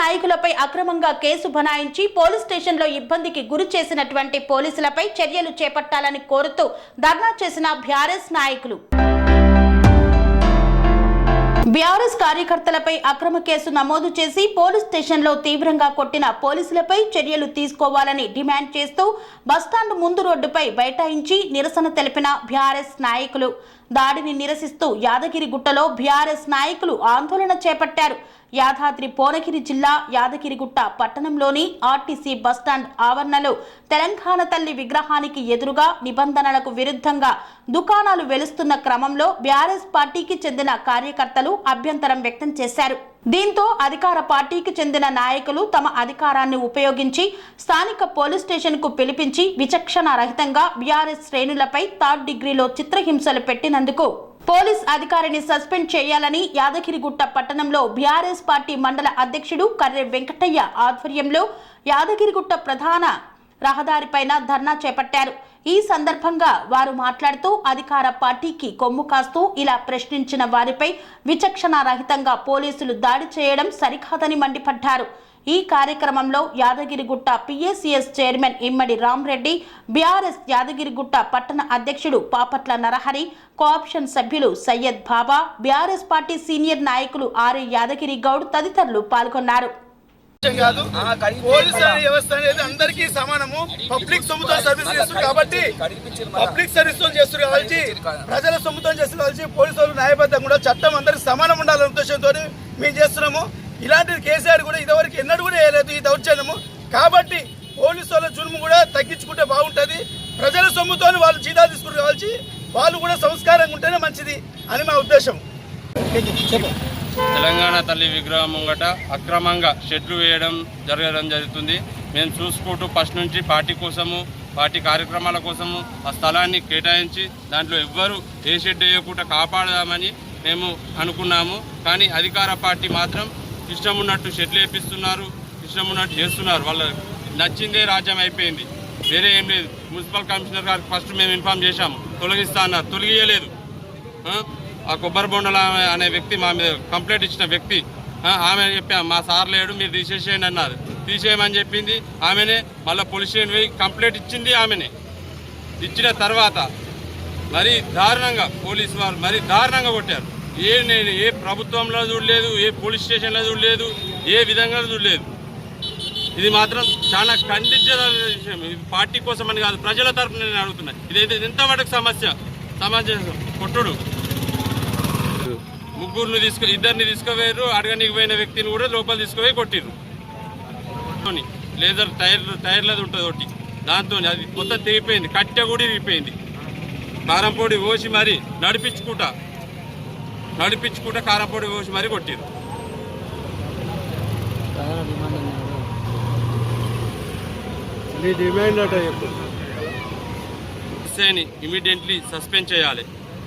నాయకులపై అక్రమంగా case బనాయించి police స్టేషన్లో ఇబ్బందికి గురి చేసినటువంటి పోలీసులపై చర్యలు చేపట్టాలని కోరుతూ ధర్నా చేసిన బీఆర్ఎస్ నాయకులు. బీఆర్ఎస్ కార్యకర్తలపై అక్రమ కేసు నమోదు చేసి పోలీస్ స్టేషన్లో తీవ్రంగా కొట్టిన పోలీసులపై చర్యలు తీసుకోవాలని డిమాండ్ చేస్తూ బస్టాండ్ ముందు రోడ్డుపై బైఠాయించి నిరసన తెలిపిన బీఆర్ఎస్ నాయకులు. దాడిని నిరసిస్తూ యాదగిరిగుట్టలో బీఆర్ఎస్ నాయకులు ఆందోళన చేపట్టారు. యాదాద్రి భువనగిరి జిల్లా యాదగిరిగుట్ట పట్టణంలోని ఆర్టీసీ బస్టాండ్ ఆవరణలో తెలంగాణ తల్లి విగ్రహానికి ఎదురుగా నిబంధనలకు విరుద్ధంగా దుకాణాలు వెలుస్తున్న క్రమంలో బీఆర్ఎస్ పార్టీకి చెందిన కార్యకర్తలు అభ్యంతరం వ్యక్తం చేశారు. దీంతో అధికార పార్టీకి చెందిన నాయకులు తమ అధికారాన్ని ఉపయోగించి స్థానిక పోలీస్ స్టేషన్కు పిలిపించి విచక్షణ రహితంగా బీఆర్ఎస్ శ్రేణులపై థర్డ్ డిగ్రీలో చిత్రహింసలు పెట్టినందుకు పోలీస్ అధికారిని సస్పెండ్ చేయాలని యాదగిరిగుట్ట పట్టణంలో బీఆర్ఎస్ పార్టీ మండల అధ్యక్షుడు కర్రె వెంకటయ్య ఆధ్వర్యంలో యాదగిరిగుట్ట ప్రధాన రహదారిపైన ధర్నా చేపట్టారు. ఈ సందర్భంగా వారు మాట్లాడుతూ అధికార పార్టీకి కొమ్ము కాస్తూ ఇలా ప్రశ్నించిన వారిపై విచక్షణారహితంగా పోలీసులు దాడి చేయడం సరికాదని మండిపడ్డారు. ఈ కార్యక్రమంలో Yadagirigutta PSCS chairman Immadi Ramreddy BRS Yadagirigutta పట్టణ అధ్యక్షుడు పాపట్ల నరహరి కోఆప్షన్ సభ్యులు Syed Baba BRS party senior నాయకులు ఆర్ఏ యాదగిరి గౌడ్ తదితరులు పాల్గొన్నారు. కాదు. పోలీస్ వ్యవస్థ అనేది అందరికీ సమానము. పబ్లిక్ సొమ్ముతో సర్వీస్ చేస్తారు కాబట్టి పబ్లిక్ సర్వీస్తో ప్రజల సొమ్ముతో చేస్తారు కాబట్టి పోలీసు వాళ్ళు న్యాయబద్ధంగా కూడా చట్టం అందరికి సమానం ఉండాలనే ఉద్దేశంతో మేము చేస్తున్నాము. ఇలాంటిది కేసీఆర్ కూడా ఇదివరకు ఎన్నడూ కూడా వేయలేదు ఈ దౌర్జన్యము. కాబట్టి పోలీసు వాళ్ళ జులుము కూడా తగ్గించుకుంటే బాగుంటుంది. ప్రజల సొమ్ముతో వాళ్ళు జీతాలు తీసుకుని కావాల్సి వాళ్ళు కూడా సంస్కారంగా ఉంటేనే మంచిది అని మా ఉద్దేశం. తెలంగాణ తల్లి విగ్రహం ముంగట అక్రమంగా షెడ్లు వేయడం జరగడం జరుగుతుంది. మేము చూసుకుంటూ ఫస్ట్ నుంచి పార్టీ కోసము పార్టీ కార్యక్రమాల కోసము ఆ స్థలాన్ని కేటాయించి దాంట్లో ఎవ్వరూ ఏ షెడ్ వేయకుండా కాపాడదామని మేము అనుకున్నాము. కానీ అధికార పార్టీ మాత్రం ఇష్టం ఉన్నట్టు షెడ్లు వేపిస్తున్నారు ఇష్టం ఉన్నట్టు చేస్తున్నారు. వాళ్ళ నచ్చిందే రాజ్యం అయిపోయింది. వేరే ఏం లేదు. మున్సిపల్ కమిషనర్ గారికి ఫస్ట్ మేము ఇన్ఫామ్ చేశాము. తొలగిస్తా అన్నారు. తొలగియలేదు. ఆ? కొబ్బరి బొండల ఆమె అనే వ్యక్తి మా మీద కంప్లైంట్ ఇచ్చిన వ్యక్తి ఆమె చెప్పాం మా సార్ లేడు మీరు తీసేసేయండి అన్నారు. తీసేయమని చెప్పింది ఆమెనే. మళ్ళీ పోలీస్ స్టేషన్ పోయి కంప్లైంట్ ఇచ్చింది ఆమెనే. ఇచ్చిన తర్వాత మరీ దారుణంగా పోలీసు వారు మరీ దారుణంగా కొట్టారు. ఏ నేను ఏ ప్రభుత్వంలో చూడలేదు ఏ పోలీస్ స్టేషన్లో చూడలేదు ఏ విధంగా చూడలేదు. ఇది మాత్రం చాలా ఖండించదగిన విషయం. ఇది పార్టీ కోసం అని కాదు ప్రజల తరపున నేను అడుగుతున్నా. ఇది ఇంతవరకు సమస్య? సమాజం కొట్టుడు. ముగ్గురిని తీసుకు ఇద్దరిని తీసుకుపోయారు అడగనికి పోయిన వ్యక్తిని కూడా లోపల తీసుకుపోయి కొట్టిర్రు. తోని లేజర్ టైర్ టైర్లది ఉంటుంది ఒకటి. దాంతో అది మొత్తం తెగిపోయింది కట్టె కూడా ఇరిగిపోయింది కారం పొడి పోసి మరి నడిపించుకుంటా. నడిపించుకుంటా కారం పొడి పోసి మరి చెప్పు. ఎస్ఐని ఇమీడియట్లీ సస్పెండ్ చేయాలి.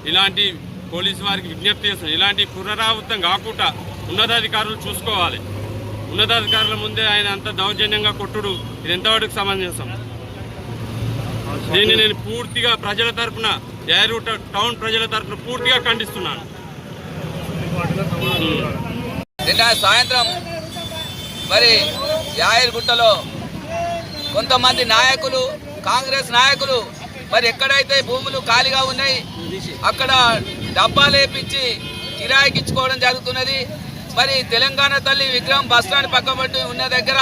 ఇలాంటి పోలీసు వారికి విజ్ఞప్తి చేస్తున్నాం. ఇలాంటి పునరావృతం కాకుండా ఉన్నతాధికారులు చూసుకోవాలి. ఉన్నతాధికారుల ముందే ఆయన అంత దౌర్జన్యంగా కొట్టుడు. ఇది ఎంతవరకు సమంజసం? దీన్ని నేను పూర్తిగా ప్రజల తరపున యారూట టౌన్ ప్రజల తరపున పూర్తిగా ఖండిస్తున్నాను. నిన్న సాయంత్రం మరి యాయర్గుట్టలో కొంతమంది నాయకులు కాంగ్రెస్ నాయకులు మరి ఎక్కడైతే భూములు ఖాళీగా ఉన్నాయి అక్కడ డబ్బాలు వేపించి కిరాయికి ఇచ్చుకోవడం జరుగుతున్నది. మరి తెలంగాణ తల్లి విగ్రహం బస్టాండ్ పక్కబట్టి ఉన్న దగ్గర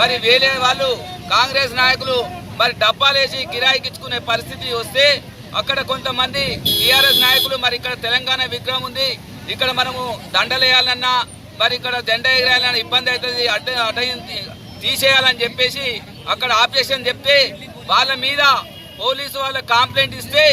మరి వేరే వాళ్ళు కాంగ్రెస్ నాయకులు మరి డబ్బాలు వేసి కిరాయికి ఇచ్చుకునే పరిస్థితి వస్తే అక్కడ కొంతమంది టీఆర్ఎస్ నాయకులు మరి ఇక్కడ తెలంగాణ విగ్రహం ఉంది. ఇక్కడ మనము దండలేయాలన్నా మరి ఇక్కడ జెండా ఎగరేయాలన్నా ఇబ్బంది అవుతుంది. అడ్డ అడ్డ తీసేయాలని చెప్పేసి అక్కడ ఆపరేషన్ చెప్తే వాళ్ళ మీద పోలీసు వాళ్ళ కంప్లైంట్ ఇస్తే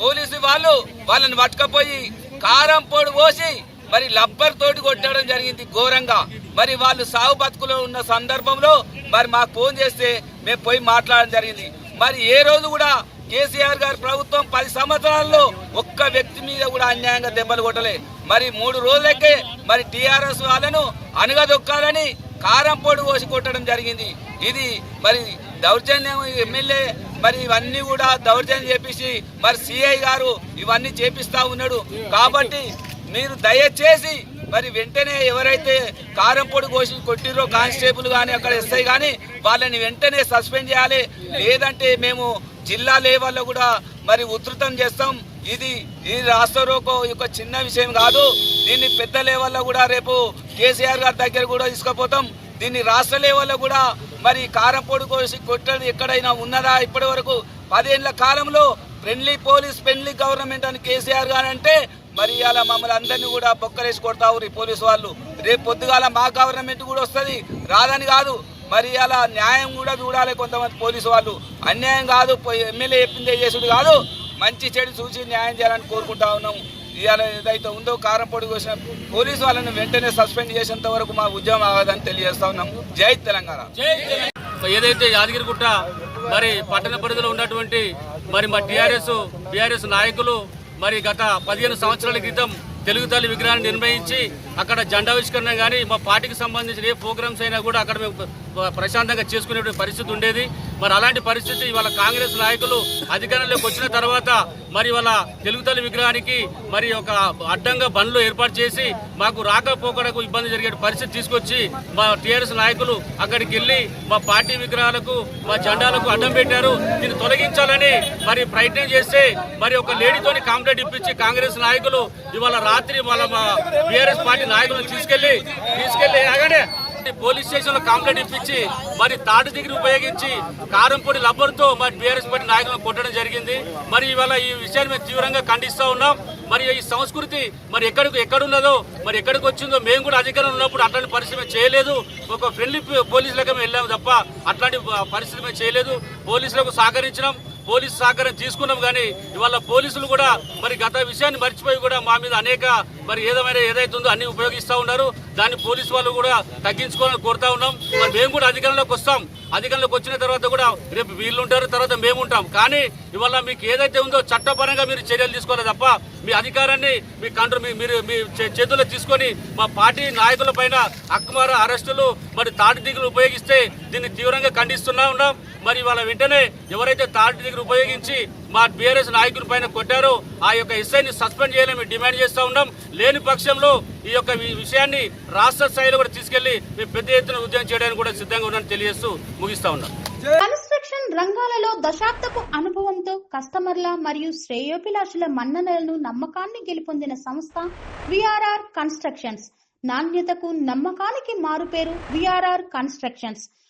పోలీసు వాళ్ళు వాళ్ళని పట్టుకపోయి కారం పొడి పోసి మరి లబ్బర్ తోటి కొట్టడం జరిగింది ఘోరంగా. మరి వాళ్ళు సాగు బతుకులో ఉన్న సందర్భంలో మరి మాకు ఫోన్ చేస్తే మేము పోయి మాట్లాడడం జరిగింది. మరి ఏ రోజు కూడా కేసీఆర్ గారి ప్రభుత్వం పది సంవత్సరాల్లో ఒక్క వ్యక్తి మీద కూడా అన్యాయంగా దెబ్బలు కొట్టలే. మరి మూడు రోజులకే మరి టీఆర్ఎస్ వాళ్ళను అనగదొక్కాలని కారం పొడి పోసి కొట్టడం జరిగింది. ఇది మరి దౌర్జన్యం ఎమ్మెల్యే మరి ఇవన్నీ కూడా దౌర్జన్యం చేపించి మరి సిఐ గారు ఇవన్నీ చేపిస్తా ఉన్నాడు. కాబట్టి మీరు దయచేసి మరి వెంటనే ఎవరైతే కారం పొడి కోసి కొట్టిరో కానిస్టేబుల్ కానీ అక్కడ ఎస్ఐ కానీ వాళ్ళని వెంటనే సస్పెండ్ చేయాలి. లేదంటే మేము జిల్లా లెవెల్లో కూడా మరి ఉధృతం చేస్తాం. ఇది ఈ రాష్ట్ర రోకో ఒక చిన్న విషయం కాదు. దీన్ని పెద్ద లెవెల్లో కూడా రేపు కేసీఆర్ గారి దగ్గర కూడా తీసుకుపోతాం. దీన్ని రాష్ట్ర లెవెల్లో కూడా మరి కారంపొడి కోసి కొట్టడం ఎక్కడైనా ఉన్నదా ఇప్పటి వరకు? పదేళ్ళ కాలంలో ఫ్రెండ్లీ పోలీస్ ఫ్రెండ్లీ గవర్నమెంట్ అని కేసీఆర్ గారు అంటే మరి అలా మమ్మల్ని అందరినీ కూడా బొక్కలేసి కొడతావు ఈ పోలీసు వాళ్ళు. రేపు పొద్దుగాల మా గవర్నమెంట్ కూడా వస్తుంది. రాదని కాదు. మరి అలా న్యాయం కూడా చూడాలి కొంతమంది పోలీసు వాళ్ళు. అన్యాయం కాదు పోయి ఎమ్మెల్యే చెప్పిందే చేసుడు కాదు. మంచి చెడు చూసి న్యాయం చేయాలని కోరుకుంటా ఉన్నాం. ఇవాళ ఏదైతే ఉందో కారం పొడి కోసిన పోలీసు వాళ్ళని వెంటనే సస్పెండ్ చేసేంత వరకు మా ఉద్యమం ఆగదని తెలియజేస్తా ఉన్నాము జై తెలంగాణ. ఏదైతే యాదగిరిగుట్ట మరి పట్టణ పరిధిలో ఉన్నటువంటి మరి మా టిఆర్ఎస్ బీఆర్ఎస్ నాయకులు మరి గత పదిహేను సంవత్సరాల క్రితం తెలుగు తల్లి విగ్రహాన్ని నిర్వహించి అక్కడ జెండావిష్కరణ కానీ మా పార్టీకి సంబంధించిన ఏ ప్రోగ్రామ్స్ అయినా కూడా అక్కడ మేము ప్రశాంతంగా చేసుకునే పరిస్థితి ఉండేది. మరి అలాంటి పరిస్థితి ఇవాళ కాంగ్రెస్ నాయకులు అధికారంలోకి వచ్చిన తర్వాత మరి వాళ్ళ తెలుగుతల్లి విగ్రహానికి మరి ఒక అడ్డంగా బండ్లు ఏర్పాటు చేసి మాకు రాకపోకడకు ఇబ్బంది జరిగే పరిస్థితి తీసుకొచ్చి మా టీఆర్ఎస్ నాయకులు అక్కడికి వెళ్ళి మా పార్టీ విగ్రహాలకు మా జెండాలకు అడ్డం పెట్టారు. దీన్ని తొలగించాలని మరి ప్రయత్నం చేస్తే మరి ఒక లేడీతోని కాంప్లైంట్ ఇప్పించి కాంగ్రెస్ నాయకులు ఇవాళ రాత్రి వాళ్ళ మా బీఆర్ఎస్ పార్టీ నాయకులను తీసుకెళ్ళి తీసుకెళ్ళి ఆగానే పోలీస్ స్టేషన్లో కంప్లైంట్ ఇప్పించి మరి తాటి దిగిరి ఉపయోగించి కారంపొడి లబ్బర్తో మరి బీఆర్ఎస్ పార్టీ నాయకులను కొట్టడం జరిగింది. మరి ఇవాళ ఈ విషయాన్ని మేము తీవ్రంగా ఖండిస్తూ ఉన్నాం. మరి ఈ సంస్కృతి మరి ఎక్కడికి ఎక్కడున్నదో మరి ఎక్కడికి వచ్చిందో మేము కూడా అధికారంలో ఉన్నప్పుడు అట్లాంటి పరిస్థితి చేయలేదు. ఒక ఫ్రెండ్లీ పోలీసులకు మేము వెళ్ళాము తప్ప అట్లాంటి పరిస్థితి చేయలేదు. పోలీసులకు సహకరించినాం. పోలీసు సహకారం తీసుకున్నాం కానీ ఇవాళ పోలీసులు కూడా మరి గత విషయాన్ని మర్చిపోయి కూడా మా మీద అనేక మరి ఏదైనా ఏదైతుందో అన్ని ఉపయోగిస్తూ ఉన్నారు. దాన్ని పోలీసు వాళ్ళు కూడా తగ్గించుకోవాలని కోరుతా ఉన్నాం. మరి మేము కూడా అధికారంలోకి వస్తాం. అధికారంలోకి వచ్చిన తర్వాత కూడా రేపు వీళ్ళు ఉంటారు తర్వాత మేము ఉంటాం. కానీ ఇవాళ మీకు ఏదైతే ఉందో చట్టపరంగా మీరు చర్యలు తీసుకోవాలి తప్ప మీ అధికారాన్ని మీ కంట్రో మీ- మీరు మీ చే- చేతుల్లో తీసుకొని మా పార్టీ నాయకుల పైన అక్మార అరెస్టులు మరి తాటి దిగులు ఉపయోగిస్తే దీన్ని తీవ్రంగా ఖండిస్తున్నా ఉన్నాం. మరి వాళ్ళ వెంటనే ఎవరైతే తాటి దగ్గర ఉపయోగించి మా బీఆర్ఎస్ నాయకుల పైన కొట్టారో ఆ యొక్క ఎస్ఐని సస్పెండ్ చేయాలని మేము డిమాండ్ చేస్తూ ఉన్నాం. లేని పక్షంలో ఈ యొక్క విషయాన్ని రాష్ట్ర స్థాయిలో కూడా తీసుకెళ్ళి మేము పెద్ద ఎత్తున ఉద్యమం చేయడానికి కూడా సిద్ధంగా ఉన్నామని తెలియజేస్తూ ముగిస్తా ఉన్నాం. కన్స్ట్రక్షన్ రంగాలలో దశాబ్దపు అనుభవంతో కస్టమర్ల మరియు శ్రేయోభిలాషుల మన్ననలను నమ్మకాన్ని గెలుపొందిన సంస్థ విఆర్ఆర్ కన్స్ట్రక్షన్స్. నాణ్యతకు నమ్మకానికి మారుపేరు VRR constructions.